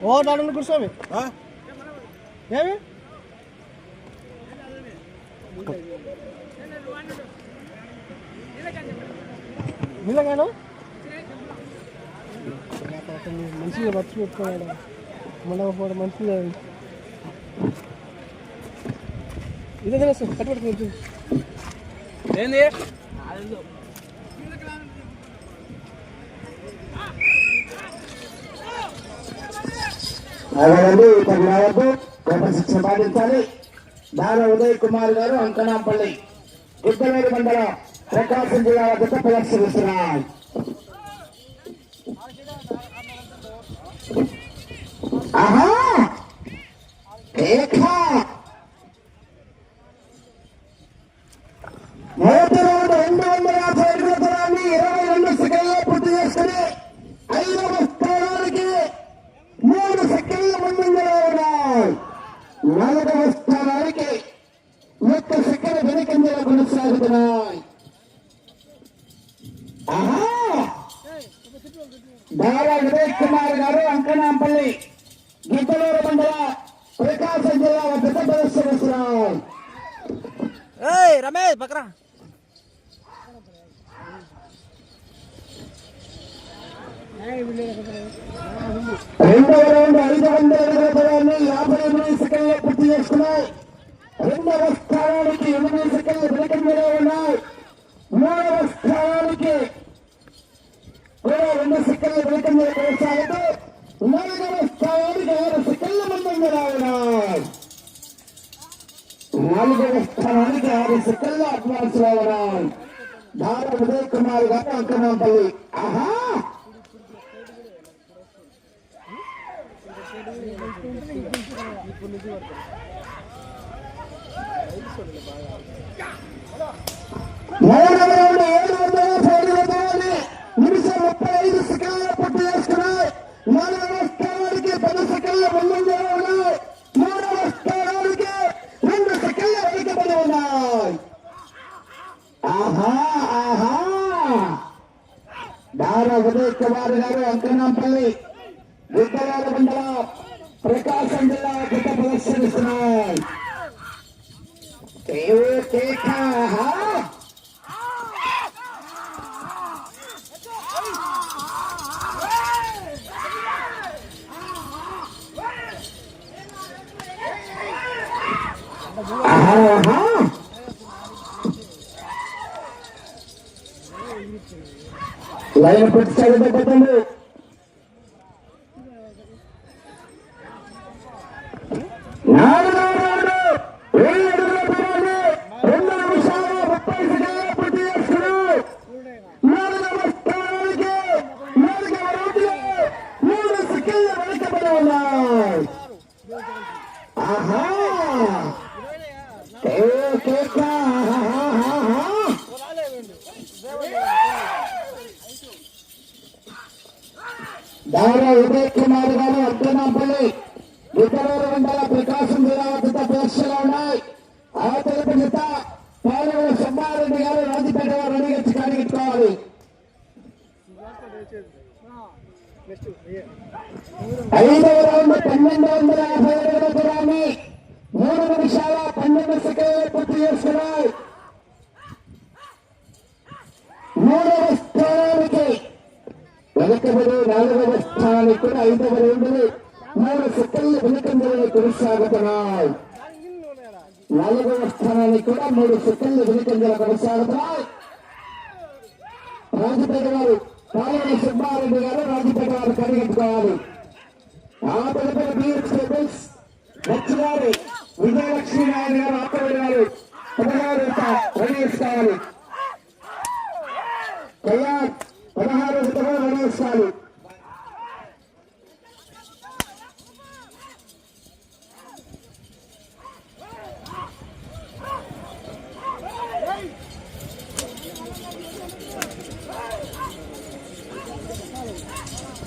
ఓ నాడు కూర్చోమి ఏమి నిజంగాను మంచిగా మర్చి పెట్టుకోవాలి మన మంచిగా ఇదే తెలుసు కట్టి పెట్టుకుంటు ఏంది? అవన్నీ ఇక్కడికి రావద్దు గొప్ప పాటించాలి దాని ఉదయ్ కుమార్ గారు అంకనాపల్లి గుద్దమేరు మండలం ప్రకాశం జిల్లా వద్ద ప్రదర్శనిస్తున్నారు ఆహా! దారా వివేక్ కుమార్ గారు అంకనాంపల్లి గిద్దలూరు మండల ప్రకాశం జిల్లా వద్ద ప్రదర్శనిస్తున్నాయి ఏయ్ రమేష్ పక్కరా. రెండవ రౌండ్ ఐదు వందల దూరాన్ని యాభై ఎనిమిది సెకండ్లు పూర్తి చేసుకున్నాయి. రెండవ స్థానానికి ఎనిమిది సెకండ్లు వెనుకంజలో ఉన్నాయి మూడవ స్థానానికి కూడా రెండు సెకండ్లు వెనుకంజలో కొనసాగుతూ నాలుగవ స్థానానికి ఆరు సెకండ్ల ముందంజలో ఉన్నాయి నాలుగవ స్థానానికి ఆరు సెకండ్ల అడ్వాన్స్లో ఉన్నాయి దార ఉదయ్ కుమార్ గారు అంకనాంపల్లి ఆహా మూడవ రౌండ్ పూర్తి చేసుకున్నాయి నాలుగవ స్థానానికి పది సెకండ్ల ముందంజలో ఉన్నాయి మూడవ స్థానానికి రెండు సెకండ్ల వెనుకబడి ఉన్నాయి ఆహా ఆహా దారా ఉదయ్ లైన్ పెట్టి సైడ్ పెట్టండి నాలుగో రౌండ్ ఏడు అడుగుల దూరాన్ని రెండు నిమిషాలు ముప్పై సెకండ్ల పూర్తి చేసుకున్నాయి నాలుగవ స్థానానికి నాలుగవ రౌండ్లో మూడు సెకండ్ల వెనుకబడి ఉన్నాయి ఆహా ఏ కేక ఆహాహాహా. దారా ఉదయ్ కుమార్ గారు అర్ధనాపల్లి ఇతరూరు మండల ప్రకాశం జిల్లా వద్ద పరీక్షలు ఉన్నాయి ఆ తెలుపు జత పాలన సుబ్బారెడ్డి గారు రాజపేట వారు అడిగించి కడిగించుకోవాలి ఐదవ రౌండ్ పన్నెండు వందల యాభై అడుగుల దూరాన్ని మూడు నిమిషాల పన్నెండు సెకండ్లు పూర్తి చేసుకున్నాయి మూడవ స్థానానికి వెనకబడి నాలుగవ స్థానానికి కూడా ఐదవ రౌండ్లు మూడు సెకండ్లు వెనుకంజలో కొనసాగుతున్నాయి నాలుగవ స్థానానికి కూడా మూడు సెకండ్లు వెనుకంజలో కొనసాగుతున్నాయి రాజపేట గారు పాలన సుబ్బారెడ్డి గారు రాజపేట వారు కడిగట్టుకోవాలి ఆ తదుపరి బిఎస్ కేబుల్స్ లక్ష్మీగారి విజయలక్ష్మి నాయుడు గారు ఆపరేడు గారు పదహారు రెడీ చేసుకోవాలి కళ్యాణ్ పదహారు విధంగా రెడీ చేసుకోవాలి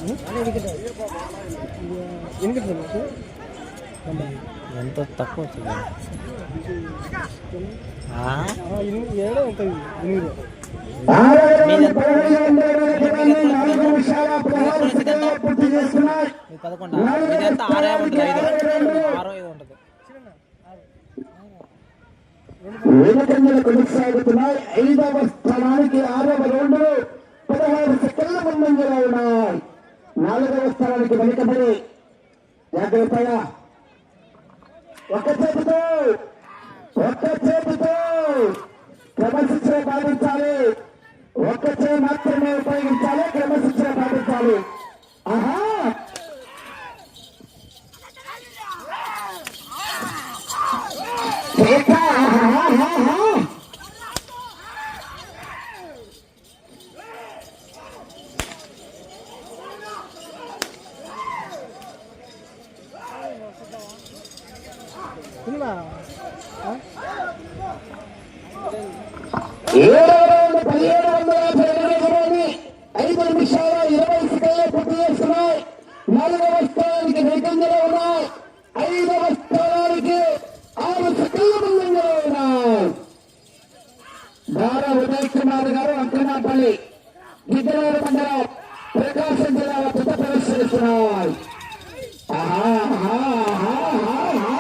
ఎందుకు ఎంత తక్కువ వచ్చింది ఏడో ఉంటుంది ఎనిమిది ఆరవ రౌండ్ పదహైదు వందల అడుగుల దూరాన్ని నాలుగు నిమిషాల పదహారు సెకండ్లలో పూర్తి చేసుకున్నాయి ఇది పదకొండు ఇదంతా ఆరే ఉంటుంది ఐదు ఆరో ఐదు ఉంటుంది వేదకంజలు కొనసాగుతున్నాయి ఐదవ స్థానానికి ఆరవ రౌండ్ పదహారు సెకండ్ల ముందంజలో ఉన్నాయి నాలుగవ స్థానానికి వెనుకబడి జాగ్రత్తగా ఒక చేతితో ఒక్క చేతితో క్రమశిక్షణ పాటించాలి. ఒక్క చేయి మాత్రమే ఉపయోగించాలి క్రమశిక్షణ పాటించాలి. ఆహా! కేక! ఆహా, ఆహా. తిన్నా ఏడవ రౌండ్ పదిహేడు వందల పదిహేడు దూరాన్ని ఐదు నిమిషాల ఇరవై సెకండ్లు పూర్తి చేస్తున్నాయి నాలుగవ స్థానానికి వెనుకంజలో ఉన్నాయి ఐదవ స్థానానికి ఆరు సెకండ్ల ముందంజలో ఉన్నాయి దారా ఉదయ్ కుమార్ గారు అంకనాపల్లి గిద్దలూరు మండలం ప్రకాశం జిల్లా పెద్ద ప్రదర్శనిస్తున్నారు ఆహా, ఆహా, ఆహా, ఆహా.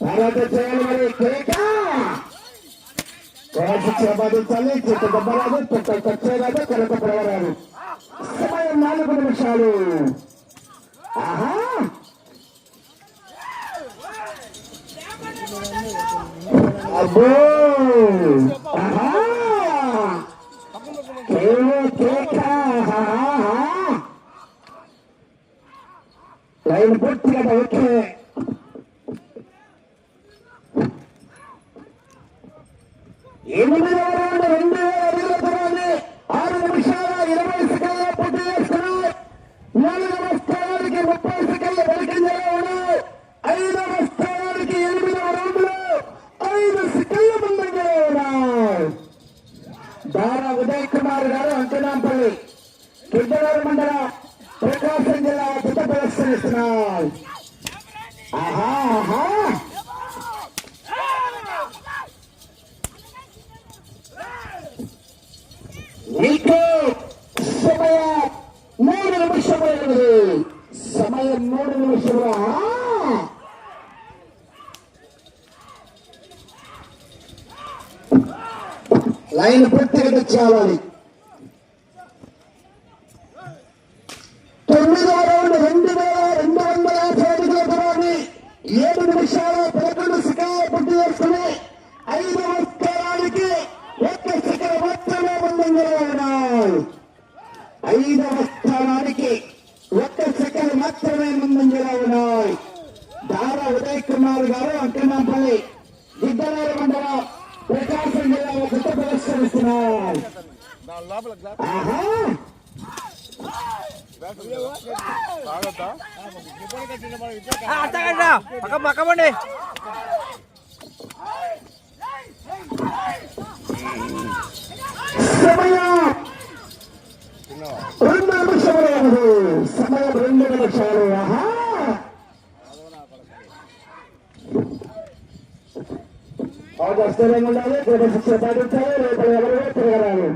తర్వాత చేయాలి మరి కేక శిక్షణ బాధించాలి చెట్ట దెబ్బరాదు చెట్ట కచ్చేరాదు కలక పడవరాదు సమయం నాలుగు నిమిషాలు ఆహా అబ్బో ఆహా కేవో కేక ఆహా, ఆహా. లైన్ పూర్తిగా ఓకే ఎనిమిది రౌండ్ రెండు వేల అడుగుల దూరాన్ని ఆరు నిమిషాల ఇరవై సెకండ్ల పూర్తి చేసుకున్నాయి నాలుగవ స్థానానికి ముప్పై సెకండ్ల వెనుకంజలో ఉన్నాయి ఐదవ స్థానానికి ఎనిమిదవ రౌండ్లో ఐదు సెకండ్ల ముందంజలో ఉన్నాయి దారా ఉదయ్ కుమార్ గారు అంకనాంపల్లి కిద్దలూరు మండలం ప్రకాశం జిల్లా పెద్ద ప్రదర్శనిస్తున్నారు ఆహా ఆహా. సమయ మూడు నిమిషములు సమయం మూడు నిమిషముల. లైన్ పూర్తిగా తెచ్చావాలి ఐదవ స్థానానికి ఒక్క సెకండ్ మాత్రమే ముందంజలో ఉన్నాయి. దార ఉదయ్ కుమార్ గారు అంకనాపల్లి గిద్దలూరు మండలం ప్రకాశం జిల్లా కొత్త ప్రదర్శనిస్తున్నారు ఆహా! సమయం నిమిషములు సమయం రెండు నిమిషాలు. ఆహా! స్థిరంగా ఉండాలి. క్రమశిక్షణ పాటించాలి రేపు ఎవరు తిరగరాలి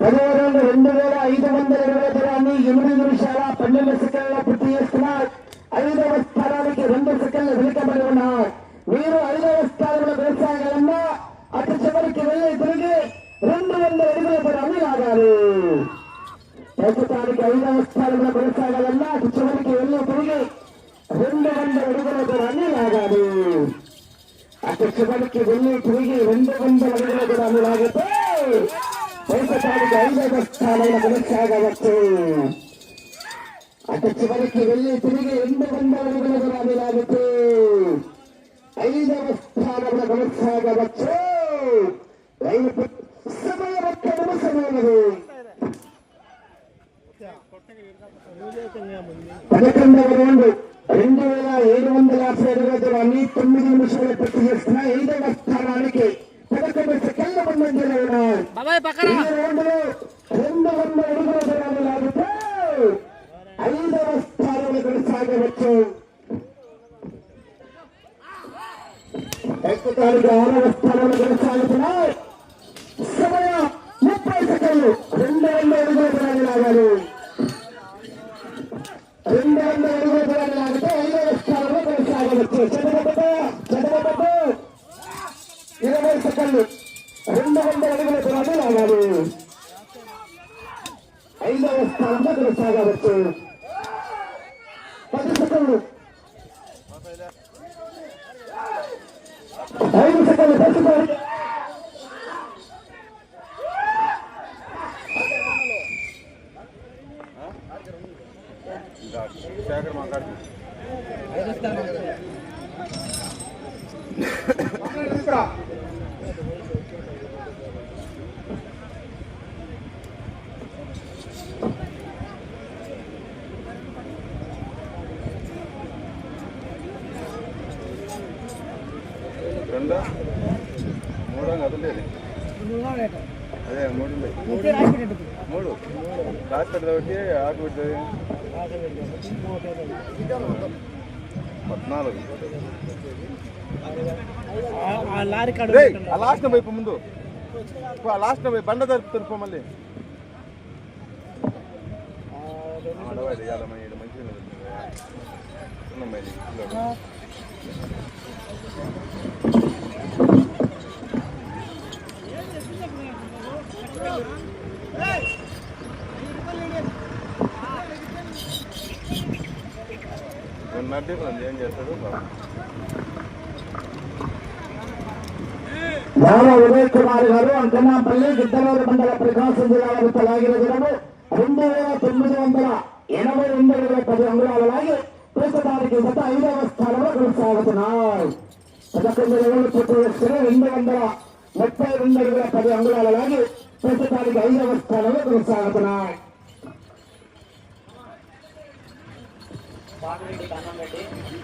పదవ రెండు వేల ఐదు వందల ఇరవై తరాన్ని ఎనిమిది నిమిషాల పన్నెండు సెకండ్ల పూర్తి చేస్తున్న ఐదవ స్థానానికి రెండు సెకండ్లు వెనుకబడి ఉన్నారు. మీరు ఐదవ స్థానంలో కొనసాగాలన్నా అటు చివరికి వెళ్ళి తిరిగి వందల అడుగుల దూరాన్ని లాగాలి ప్రస్తుతానికి ఐదవ స్థానంలో కొనసాగాలన్నా అటు చివరికి వెళ్ళి తిరిగి రెండు వందల అడుగుల దూరాన్ని లాగాలి అటు చివరికి వెళ్ళి తిరిగి రెండు వందల అడుగుల దూరాన్ని లాగితే ప్రస్తుతానికి ఐదవ స్థానంలో కొనసాగవచ్చు. అటు చివరికి వెళ్ళి తిరిగి రెండు వందల అడుగుల దూరాన్ని లాగితే ఐదవ స్థానంలో కొనసాగవచ్చు. రైలు పదకొండవ రౌండ్ రెండు వేల ఏడు వందల యాభై అడుగుల దూరాన్ని తొమ్మిది నిమిషాలు పూర్తి చేస్తున్న ఐదవ స్థానానికి పదకొండు సెకండ్ల ముందంజలో ఈ రౌండ్లో రెండు వందల అడుగుల దూరాన్ని లాగితే ఐదవ స్థానంలో కొనసాగవచ్చు. ప్రస్తుతానికి ఆరవ స్థానంలో కొనసాగుతున్నాయి సమయం ముప్పై సెకండ్లు రెండు వందల అడుగుల దూరాన్ని లాగాలి రెండు వందల అడుగుల దూరాన్ని లాగితే ఐదవ స్థానంలో కొనసాగవచ్చు. చదవబడ్డ చదవబడ్డ ఇరవై సెకండ్లు. రెండు వందల అడుగుల దూరాన్ని లాగాలి. ఐదవ స్థానంలో కొనసాగవచ్చు. పది సెకండ్లు. ఐదు సెకండ్లు. ప్రస్తుతానికి శేఖర్ మాట్లాడు రెండో మూడో కదలేదు అదే మూడు ఉన్నాయి. మూడు రాసి పెడతాబట్టి ఆకు పెడుతుంది పద్నాలుగు. ఆ లాస్ట్ వైపు ముందు. ఆ లాస్ట్ వైపు బండ జరుపుతారు పో మళ్ళీ. ఆడవాడు డిఫరెన్స్ ఏం చేస్తాడు బాబు నారా ఉదయ్ కుమార్ గారు అంకనాపల్లి గిద్దలూరు మండల ప్రకాశం జిల్లా వద్ద లాగిన దినము రెండు వేల తొమ్మిది వందల ఎనభై రెండు వేల పది అంగుళాల లాగి ప్రస్తుతానికి గత ఐదవ స్థానంలో కొనసాగుతున్నాయి పదకొండు వేల చుట్టూ వేసుకుని రెండు వందల ముప్పై రెండు వేల పది అంగుళాల లాగి ప్రస్తుతానికి ఐదవ స్థానంలో కొనసాగుతున్నాయి